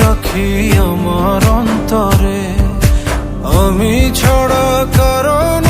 রাখি আমার অন্তরে। আমি ছড়া কারও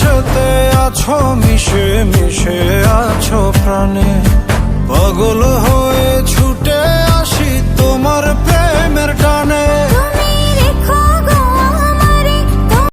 আকাশেতে আছো মিশে মিশে আছো প্রাণে। পাগল হয়ে ছুটে